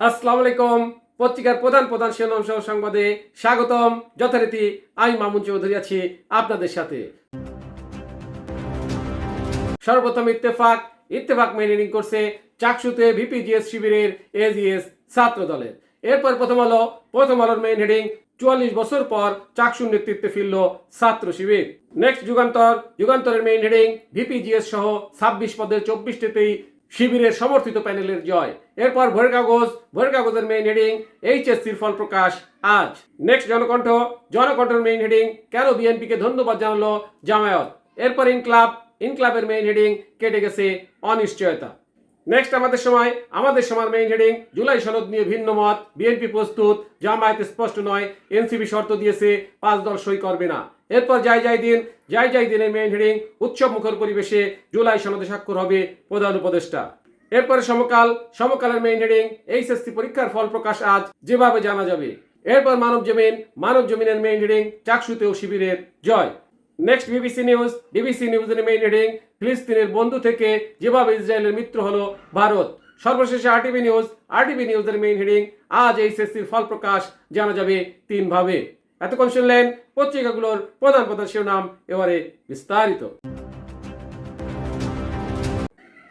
আসসালামু আলাইকুম। পত্রিকার প্রধান প্রধান শিরোনাম সহ সংবাদে স্বাগতম। যথারীতি আমি মামুন চৌধুরী আছি আপনাদের সাথে। সর্বপ্রথম ইত্তেফাক। ইত্তেফাক মেইনিং করছে চাকসুতে ভিপিজিএস শিবিরের এজিএস ছাত্র দলের এরপর প্রথম আলো। প্রথম আলোর মেইন হেডিং চুয়াল্লিশ বছর পর চাকসুর নেতৃত্বে ফিরল ছাত্র শিবির। নেক্সট যুগান্তর। যুগান্তরের মেইন হেডিং ভিপিজিএস সহ ছাব্বিশ পদের চব্বিশটিতেই শিবিরের সমর্থিত প্যানেলের জয়। এরপর ভোর কাগজ ভোর কাগজের মেইন হেডিং এইচএসসির ফল প্রকাশ আজ। নেক্সট জনকণ্ঠ, জনকণ্ঠের মেইন হেডিং কেন বিএনপিকে ধন্যবাদ জানালো জামায়াত? এরপর ইনক্লাব ইনক্লাবের মেইন হেডিং কেটে গেছে অনিশ্চয়তা। নেক্সট আমাদের সময় আমাদের সময় মেইন হেডিং জুলাই সনদ নিয়ে ভিন্ন মত। বিএনপি প্রস্তুত, জামায়াত স্পষ্ট নয় এনসিপি শর্ত দিয়েছে, পাঁচ দল সই করবে না। এরপর যাই যাই দিন যাই যাই দিনের মেইন হেডিং উৎসব মুখর পরিবেশে জুলাই সনদে স্বাক্ষর হবে প্রধান উপদেষ্টা। এরপরে সমকাল, সমকালের মেইন হেডিং এইচএসসি পরীক্ষার ফল প্রকাশ আজ, যেভাবে জানা যাবে। এরপর মানব জমিন মানব জমিনের মেইন হেডিং চাকসুতেও শিবিরের জয়। নেক্সট বিবিসি নিউজ বিবিসি নিউজের মেইন হেডিং ফিলিস্তিনের বন্ধু থেকে যেভাবে ইসরায়েলের মিত্র হলো ভারত। সর্বশেষে আরটিভি নিউজ আরটিভি নিউজের মেইন হেডিং আজ এইচএসসির ফল প্রকাশ, জানা যাবে তিনভাবে। এতক্ষণ শুনলেন পত্রিকাগুলোর প্রধান প্রধান শিরোনাম, এবারে বিস্তারিত।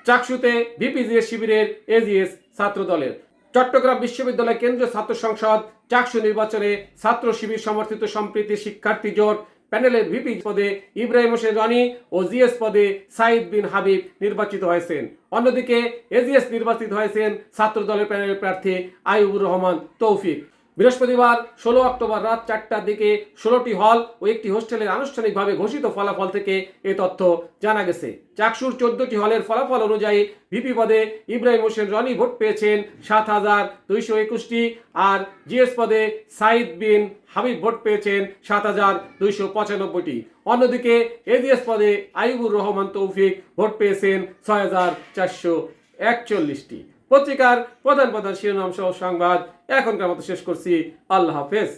চাকসুতে ভিপিজিএস শিবিরের এজিএস ছাত্র দলের। চট্টগ্রাম বিশ্ববিদ্যালয় কেন্দ্রীয় ছাত্র সংসদ চাকসু নির্বাচনে ছাত্র শিবির সমর্থিত সম্প্রীতি শিক্ষার্থী জোট প্যানেলের ভিপি পদে ইব্রাহিম হোসেন রনি ও জিএস পদে সাইদ বিন হাবিব নির্বাচিত হয়েছেন। অন্যদিকে এজিএস নির্বাচিত হয়েছেন ছাত্র দলের প্যানেলের প্রার্থী আইবুর রহমান তৌফিক। বৃহস্পতিবার ষোলো অক্টোবর রাত চারটার দিকে ষোলোটি হল ও একটি হোস্টেলের আনুষ্ঠানিকভাবে ঘোষিত ফলাফল থেকে এ তথ্য জানা গেছে। চাকসুর চোদ্দটি হলের ফলাফল অনুযায়ী ভিপি পদে ইব্রাহিম হোসেন রনি ভোট পেয়েছেন সাত হাজার দুইশো একুশটি আর জিএস পদে সাইদ বিন হাবিব ভোট পেয়েছেন সাত হাজার দুইশো পঁচানব্বইটি। অন্যদিকে এজিএস পদে আইবুর রহমান তৌফিক ভোট পেয়েছেন ছয় হাজার চারশো একচল্লিশটি। পত্রিকার প্রধান প্রধান শিরোনাম সহ সংবাদ এখনকার মতো শেষ করছি। আল্লাহ হাফেজ।